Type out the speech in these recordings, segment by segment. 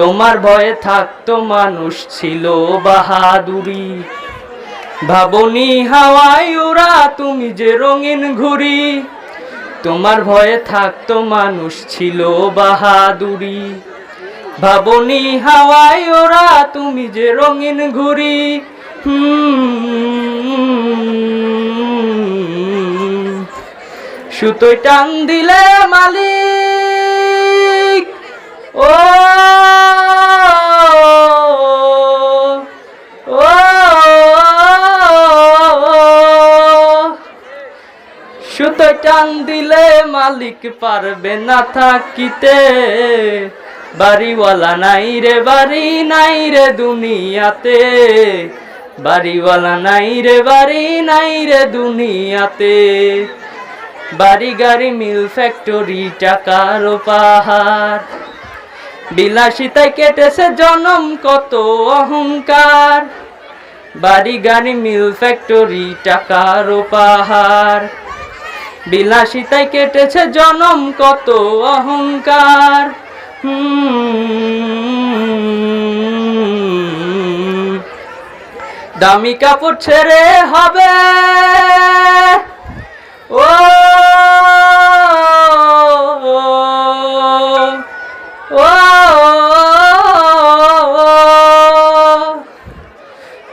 তোমার ভয়ে থাকতো মানুষ ছিল বাহাদুরি। ভাবনি হাওয়ায় ওরা, তুমি যে রঙিন ঘুরি তোমার ভয়ে থাকতো মানুষ ছিল বাহাদুরি। ভাবনি হাওয়ায় ওরা, তুমি যে রঙিন ঘুরি সুতোয় টান দিলে মালিক সুতোয় টান দিলে মালিক পারবে না থাকিতে। বাড়িওয়ালা নাই রে, বাড়ি নাই রে দুনিয়াতে। বাড়িওয়ালা নাই রে, বাড়ি নাই রে দুনিয়াতে। বাড়ি গাড়ি মিল ফ্যাক্টরি, টাকার পাহাড় বিলাসিতায় কেটেছে জনম, কত অহংকার। বাড়ি গাড়ি মিল ফ্যাক্টরি, টাকার পাহাড় বিলাসিতায় কেটেছে জনম, কত অহংকার। দামি কাপড় ছেড়ে হবে। ও।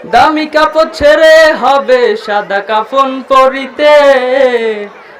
দামি কাপড় ছেড়ে হবে, সাদা কাফন পরিতে।